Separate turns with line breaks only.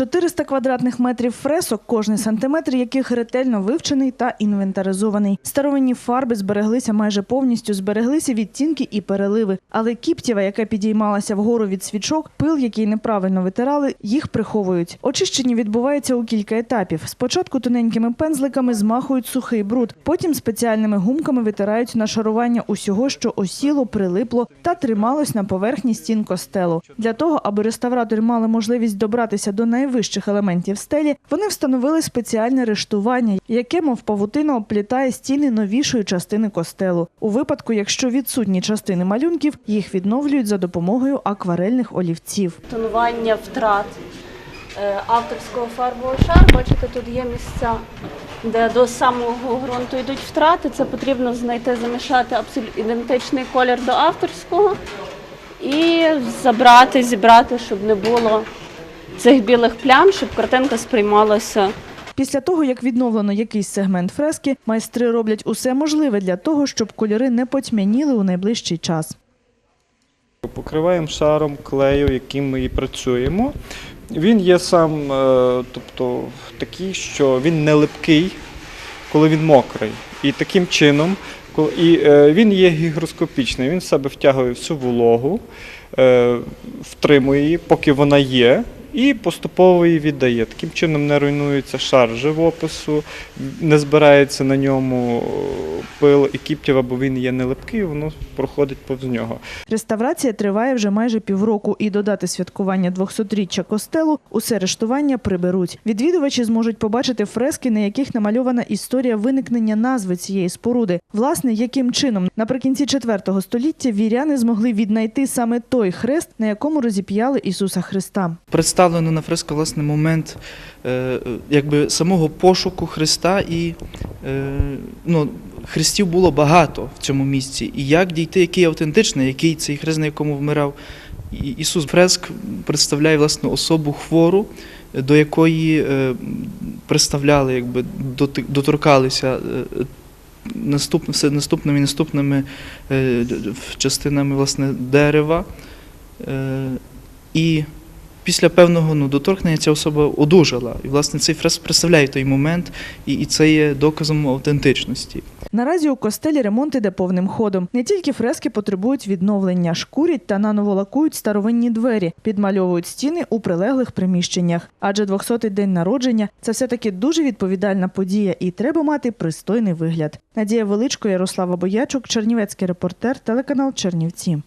400 квадратних метрів фресок, кожний сантиметр яких ретельно вивчений та інвентаризований. Старовинні фарби збереглися майже повністю, збереглися відтінки і переливи. Але кіптєва, яка підіймалася вгору від свічок, пил, який неправильно витирали, їх приховують. Очищення відбувається у кілька етапів. Спочатку тоненькими пензликами змахують сухий бруд, потім спеціальними гумками витирають нашарування усього, що осіло, прилипло та трималось на поверхні стін костелу. Для того, аби реставратори мали можливість добратися до найвищих елементів стелі, вони встановили спеціальне рештування, яке, мов павутина, обплітає стіни новішої частини костелу. У випадку, якщо відсутні частини малюнків, їх відновлюють за допомогою акварельних олівців.
тонування втрат е, авторського фарбового шару. Бачите, тут є місця, де до самого ґрунту йдуть втрати. Це потрібно знайти, замішати абсолютно ідентичний колір до авторського і забрати, зібрати, щоб не було цих білих плям, щоб картинка сприймалася
Після того, як відновлено якийсь сегмент фрески, майстри роблять усе можливе для того, щоб кольори не потьмяніли у найближчий час.
Покриваємо шаром клею, яким ми і працюємо. Він є сам, е, тобто такий, що він не липкий, коли він мокрий. І таким чином, і е, він є гігроскопічний, він в себе втягує всю вологу, е, втримує її, поки вона є. І поступово її віддає. Таким чином не руйнується шар живопису, не збирається на ньому е, пил і кіптєва, бо він є не липкий, воно проходить повз нього.
Реставрація триває вже майже півроку, і додати святкування 200-річчя костелу усе рештування приберуть. Відвідувачі зможуть побачити фрески, на яких намальована історія виникнення назви цієї споруди. Власне, яким чином наприкінці IV століття віряни змогли віднайти саме той хрест, на якому розіп'яли Ісуса Христа.
Представлено на фреско власне момент е, якби самого пошуку Христа і е, ну, хрестів було багато в цьому місці. І як дійти, який автентичний, який цей хрест, на якому вмирав Ісус. Фреск представляє власне особу хвору, до якої е, представляли, якби доторкалися. Наступ, все наступними і наступними частинами власне, дерева. І після певного ну, доторкнення ця особа одужала. І, власне, цей фрест представляє той момент, і, і це є доказом автентичності.
Наразі у костелі ремонт іде повним ходом. Не тільки фрески потребують відновлення, шкурять та наново лакують старовинні двері, підмальовують стіни у прилеглих приміщеннях. Адже 200-й день народження це все таки дуже відповідальна подія, і треба мати пристойний вигляд. Надія Величко, Ярослава Боячук, Чернівецький репортер, телеканал Чернівці.